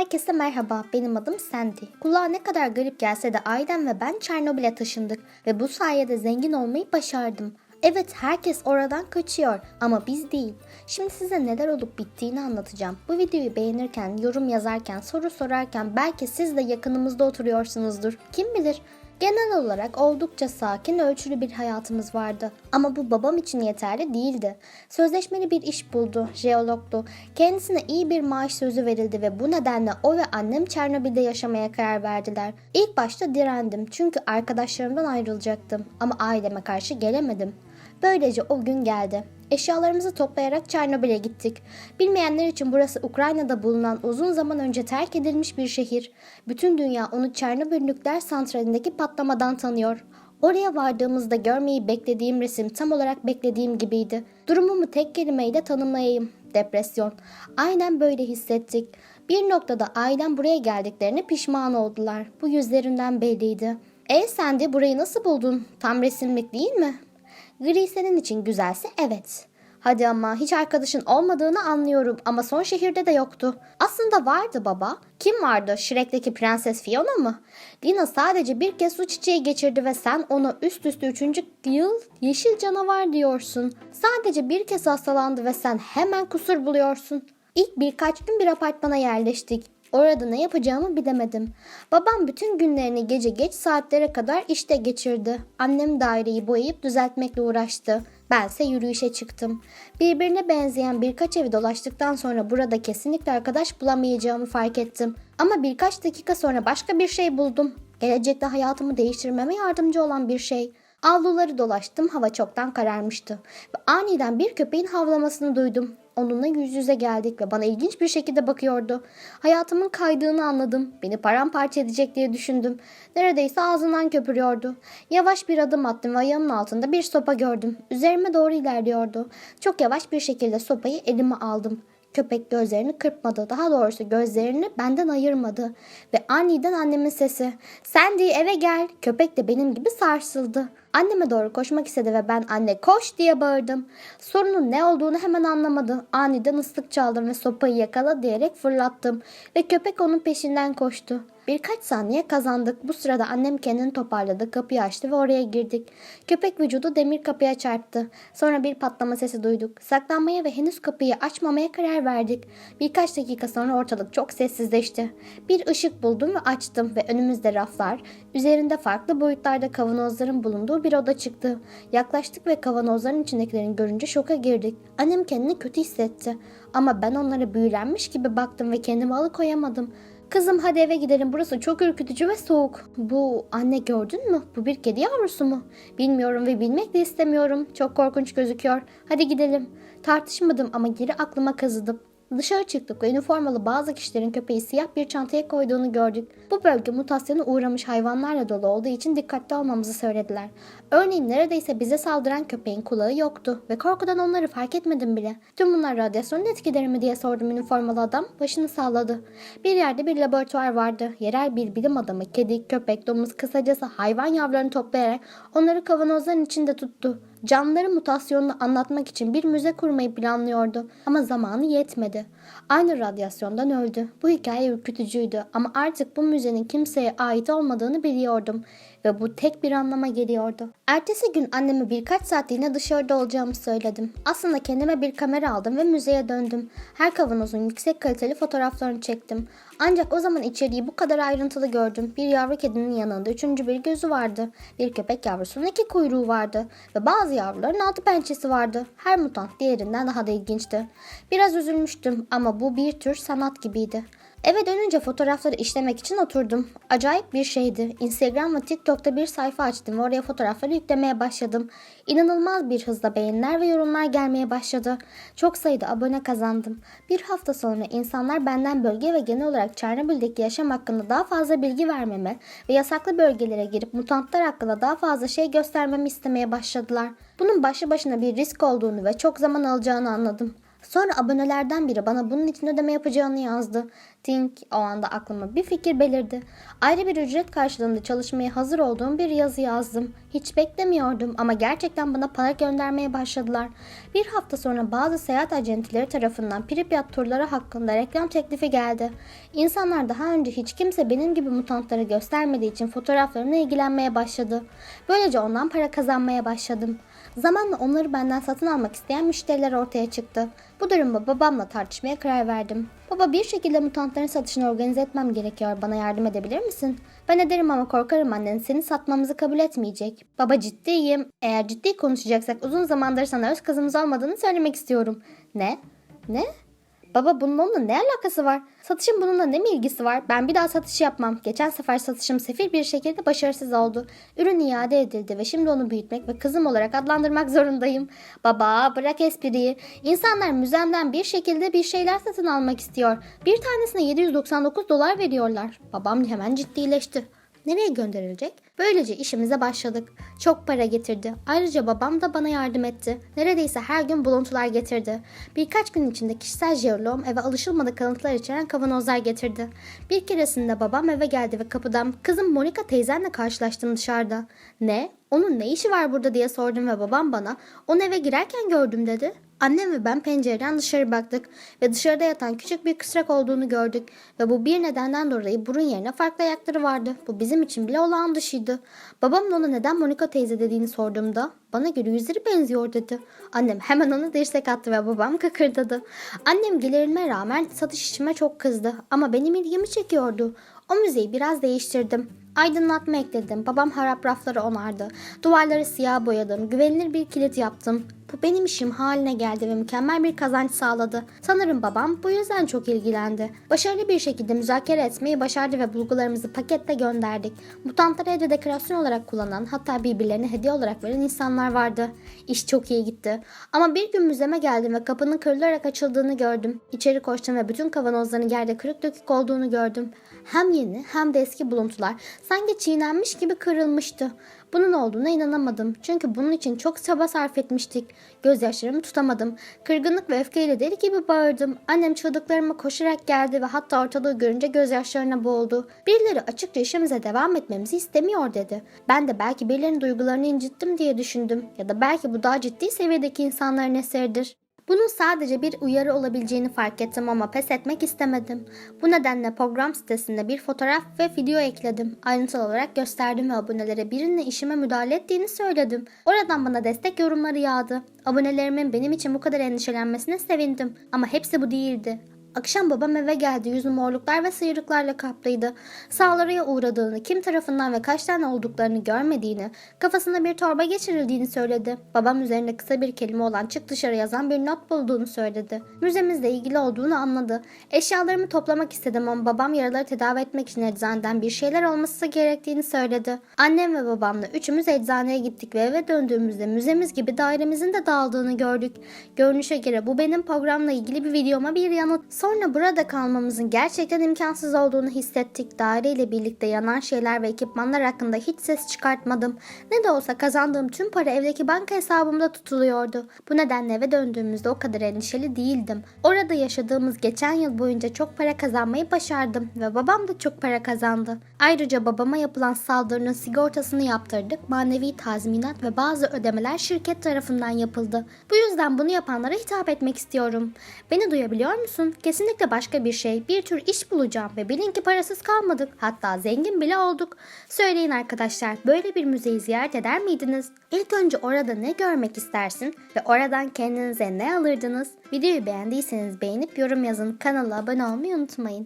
Herkese merhaba, benim adım Sandy. Kulağa ne kadar garip gelse de ailem ve ben Çernobil'e taşındık ve bu sayede zengin olmayı başardım. Evet herkes oradan kaçıyor ama biz değil. Şimdi size neler olup bittiğini anlatacağım. Bu videoyu beğenirken, yorum yazarken, soru sorarken belki siz de yakınımızda oturuyorsunuzdur. Kim bilir? Genel olarak oldukça sakin, ölçülü bir hayatımız vardı. Ama bu babam için yeterli değildi. Sözleşmeli bir iş buldu, jeologdu. Kendisine iyi bir maaş sözü verildi ve bu nedenle o ve annem Çernobil'de yaşamaya karar verdiler. İlk başta direndim çünkü arkadaşlarımdan ayrılacaktım ama aileme karşı gelemedim. Böylece o gün geldi. Eşyalarımızı toplayarak Çernobil'e gittik. Bilmeyenler için burası Ukrayna'da bulunan uzun zaman önce terk edilmiş bir şehir. Bütün dünya onu Çernobil nükleer santralindeki patlamadan tanıyor. Oraya vardığımızda görmeyi beklediğim resim tam olarak beklediğim gibiydi. Durumumu tek kelimeyle tanımlayayım. Depresyon. Aynen böyle hissettik. Bir noktada ailem buraya geldiklerine pişman oldular. Bu yüzlerinden belliydi. E sen de burayı nasıl buldun? Tam resimlik değil mi? Gri senin için güzelse evet. Hadi ama hiç arkadaşın olmadığını anlıyorum ama son şehirde de yoktu. Aslında vardı baba. Kim vardı? Shrek'teki Prenses Fiona mı? Lina sadece bir kez su çiçeği geçirdi ve sen ona üst üste üçüncü yıl yeşil canavar diyorsun. Sadece bir kez hastalandı ve sen hemen kusur buluyorsun. İlk birkaç gün bir apartmana yerleştik. Orada ne yapacağımı bilemedim. Babam bütün günlerini gece geç saatlere kadar işte geçirdi. Annem daireyi boyayıp düzeltmekle uğraştı. Bense yürüyüşe çıktım. Birbirine benzeyen birkaç evi dolaştıktan sonra burada kesinlikle arkadaş bulamayacağımı fark ettim. Ama birkaç dakika sonra başka bir şey buldum. Gelecekte hayatımı değiştirmeme yardımcı olan bir şey. Avluları dolaştım, hava çoktan kararmıştı. Ve aniden bir köpeğin havlamasını duydum. Onunla yüz yüze geldik ve bana ilginç bir şekilde bakıyordu. Hayatımın kaydığını anladım. Beni paramparça edecek diye düşündüm. Neredeyse ağzından köpürüyordu. Yavaş bir adım attım ve ayağımın altında bir sopa gördüm. Üzerime doğru ilerliyordu. Çok yavaş bir şekilde sopayı elime aldım. Köpek gözlerini kırpmadı. Daha doğrusu gözlerini benden ayırmadı. Ve aniden annemin sesi. Sandy eve gel. Köpek de benim gibi sarsıldı. Anneme doğru koşmak istedi ve ben anne koş diye bağırdım. Sorunun ne olduğunu hemen anlamadı. Aniden ıslık çaldım ve sopayı yakala diyerek fırlattım. Ve köpek onun peşinden koştu. Birkaç saniye kazandık. Bu sırada annem kendini toparladı, kapıyı açtı ve oraya girdik. Köpek vücudu demir kapıya çarptı. Sonra bir patlama sesi duyduk. Saklanmaya ve henüz kapıyı açmamaya karar verdik. Birkaç dakika sonra ortalık çok sessizleşti. Bir ışık buldum ve açtım ve önümüzde raflar, üzerinde farklı boyutlarda kavanozların bulunduğu bir oda çıktı. Yaklaştık ve kavanozların içindekilerini görünce şoka girdik. Annem kendini kötü hissetti. Ama ben onlara büyülenmiş gibi baktım ve kendimi alıkoyamadım. Kızım hadi eve gidelim burası çok ürkütücü ve soğuk. Bu anne gördün mü? Bu bir kedi yavrusu mu? Bilmiyorum ve bilmek de istemiyorum. Çok korkunç gözüküyor. Hadi gidelim. Tartışmadım ama geri aklıma kazıdım. Dışarı çıktık ve üniformalı bazı kişilerin köpeği siyah bir çantaya koyduğunu gördük. Bu bölge mutasyona uğramış hayvanlarla dolu olduğu için dikkatli olmamızı söylediler. Örneğin neredeyse bize saldıran köpeğin kulağı yoktu ve korkudan onları fark etmedim bile. Tüm bunlar radyasyonun etkileri mi diye sordum üniformalı adam. Başını salladı. Bir yerde bir laboratuvar vardı. Yerel bir bilim adamı kedi, köpek, domuz kısacası hayvan yavrularını toplayarak onları kavanozların içinde tuttu. Canlıların mutasyonunu anlatmak için bir müze kurmayı planlıyordu ama zamanı yetmedi. Aynı radyasyondan öldü. Bu hikaye ürkütücüydü ama artık bu müzenin kimseye ait olmadığını biliyordum ve bu tek bir anlama geliyordu. Ertesi gün anneme birkaç saatliğine dışarıda olacağımı söyledim. Aslında kendime bir kamera aldım ve müzeye döndüm. Her kavanozun yüksek kaliteli fotoğraflarını çektim. Ancak o zaman içeriği bu kadar ayrıntılı gördüm. Bir yavru kedinin yanında üçüncü bir gözü vardı. Bir köpek yavrusunun iki kuyruğu vardı. Ve bazı yavruların altı pençesi vardı. Her mutant diğerinden daha da ilginçti. Biraz üzülmüştüm ama bu bir tür sanat gibiydi. Eve dönünce fotoğrafları işlemek için oturdum. Acayip bir şeydi. Instagram ve TikTok'ta bir sayfa açtım ve oraya fotoğrafları yüklemeye başladım. İnanılmaz bir hızla beğeniler ve yorumlar gelmeye başladı. Çok sayıda abone kazandım. Bir hafta sonra insanlar benden bölge ve genel olarak Çernobil'deki yaşam hakkında daha fazla bilgi vermeme ve yasaklı bölgelere girip mutantlar hakkında daha fazla şey göstermemi istemeye başladılar. Bunun başlı başına bir risk olduğunu ve çok zaman alacağını anladım. Sonra abonelerden biri bana bunun için ödeme yapacağını yazdı. Tink o anda aklıma bir fikir belirdi. Ayrı bir ücret karşılığında çalışmaya hazır olduğum bir yazı yazdım. Hiç beklemiyordum ama gerçekten bana para göndermeye başladılar. Bir hafta sonra bazı seyahat acentileri tarafından Pripyat turları hakkında reklam teklifi geldi. İnsanlar daha önce hiç kimse benim gibi mutantları göstermediği için fotoğraflarına ilgilenmeye başladı. Böylece ondan para kazanmaya başladım. Zamanla onları benden satın almak isteyen müşteriler ortaya çıktı. Bu durumda babamla tartışmaya karar verdim. Baba bir şekilde mutantların satışını organize etmem gerekiyor. Bana yardım edebilir misin? Ben ederim ama korkarım annen seni satmamızı kabul etmeyecek. Baba ciddiyim. Eğer ciddi konuşacaksak uzun zamandır sana öz kızımız olmadığını söylemek istiyorum. Ne? Ne? Baba bunun onunla ne alakası var? Satışın bununla ne mi ilgisi var? Ben bir daha satış yapmam. Geçen sefer satışım sefil bir şekilde başarısız oldu. Ürün iade edildi ve şimdi onu büyütmek ve kızım olarak adlandırmak zorundayım. Baba bırak espriyi. İnsanlar müzemden bir şekilde bir şeyler satın almak istiyor. Bir tanesine 799 dolar veriyorlar. Babam hemen ciddileşti. Nereye gönderilecek? Böylece işimize başladık. Çok para getirdi. Ayrıca babam da bana yardım etti. Neredeyse her gün buluntular getirdi. Birkaç gün içinde kişisel jeoloğum eve alışılmadık kalıntılar içeren kavanozlar getirdi. Bir keresinde babam eve geldi ve kapıdan kızım Monika teyzenle karşılaştım dışarıda. Ne? Onun ne işi var burada diye sordum ve babam bana onu eve girerken gördüm dedi. Annem ve ben pencereden dışarı baktık ve dışarıda yatan küçük bir kısrak olduğunu gördük ve bu bir nedenden dolayı burun yerine farklı ayakları vardı. Bu bizim için bile olağan dışıydı. Babamın ona neden Monika teyze dediğini sorduğumda bana göre yüzleri benziyor dedi. Annem hemen ona dirsek attı ve babam kıkırdadı. Annem gelirime rağmen satış işime çok kızdı ama benim ilgimi çekiyordu. O müzeyi biraz değiştirdim. Aydınlatma ekledim. Babam harap rafları onardı. Duvarları siyah boyadım. Güvenilir bir kilit yaptım. Bu benim işim haline geldi ve mükemmel bir kazanç sağladı. Sanırım babam bu yüzden çok ilgilendi. Başarılı bir şekilde müzakere etmeyi başardı ve bulgularımızı paketle gönderdik. Mutantları evde dekorasyon olarak kullanan hatta birbirlerine hediye olarak veren insanlar vardı. İş çok iyi gitti. Ama bir gün müzeme geldim ve kapının kırılarak açıldığını gördüm. İçeri koştum ve bütün kavanozların yerde kırık dökük olduğunu gördüm. Hem yeni hem de eski buluntular sanki çiğnenmiş gibi kırılmıştı. Bunun olduğuna inanamadım. Çünkü bunun için çok çaba sarf etmiştik. Gözyaşlarımı tutamadım. Kırgınlık ve öfkeyle deli gibi bağırdım. Annem çığlıklarıma koşarak geldi ve hatta ortalığı görünce gözyaşlarına boğuldu. Birileri açıkça işimize devam etmemizi istemiyor dedi. Ben de belki birilerinin duygularını incittim diye düşündüm. Ya da belki bu daha ciddi seviyedeki insanların eseridir. Bunun sadece bir uyarı olabileceğini fark ettim ama pes etmek istemedim. Bu nedenle program sitesinde bir fotoğraf ve video ekledim. Ayrıntılı olarak gösterdim ve abonelere birinin işime müdahale ettiğini söyledim. Oradan bana destek yorumları yağdı. Abonelerimin benim için bu kadar endişelenmesine sevindim. Ama hepsi bu değildi. Akşam babam eve geldi. Yüzü morluklar ve sıyrıklarla kaplıydı. Saldırıya uğradığını, kim tarafından ve kaç tane olduklarını görmediğini, kafasında bir torba geçirildiğini söyledi. Babam üzerinde kısa bir kelime olan çık dışarı yazan bir not bulduğunu söyledi. Müzemizle ilgili olduğunu anladı. Eşyalarımı toplamak istedim ama babam yaraları tedavi etmek için eczaneden bir şeyler olması gerektiğini söyledi. Annem ve babamla üçümüz eczaneye gittik ve eve döndüğümüzde müzemiz gibi dairemizin de dağıldığını gördük. Görünüşe göre bu benim programla ilgili bir videoma bir yanıt. Sonra burada kalmamızın gerçekten imkansız olduğunu hissettik. Daireyle birlikte yanan şeyler ve ekipmanlar hakkında hiç ses çıkartmadım. Ne de olsa kazandığım tüm para evdeki banka hesabımda tutuluyordu. Bu nedenle eve döndüğümüzde o kadar endişeli değildim. Orada yaşadığımız geçen yıl boyunca çok para kazanmayı başardım ve babam da çok para kazandı. Ayrıca babama yapılan saldırının sigortasını yaptırdık. Manevi tazminat ve bazı ödemeler şirket tarafından yapıldı. Bu yüzden bunu yapanlara hitap etmek istiyorum. Beni duyabiliyor musun? Kesinlikle başka bir şey. Bir tür iş bulacağım ve bilin ki parasız kalmadık. Hatta zengin bile olduk. Söyleyin arkadaşlar böyle bir müzeyi ziyaret eder miydiniz? İlk önce orada ne görmek istersin ve oradan kendinize ne alırdınız? Videoyu beğendiyseniz beğenip yorum yazın. Kanala abone olmayı unutmayın.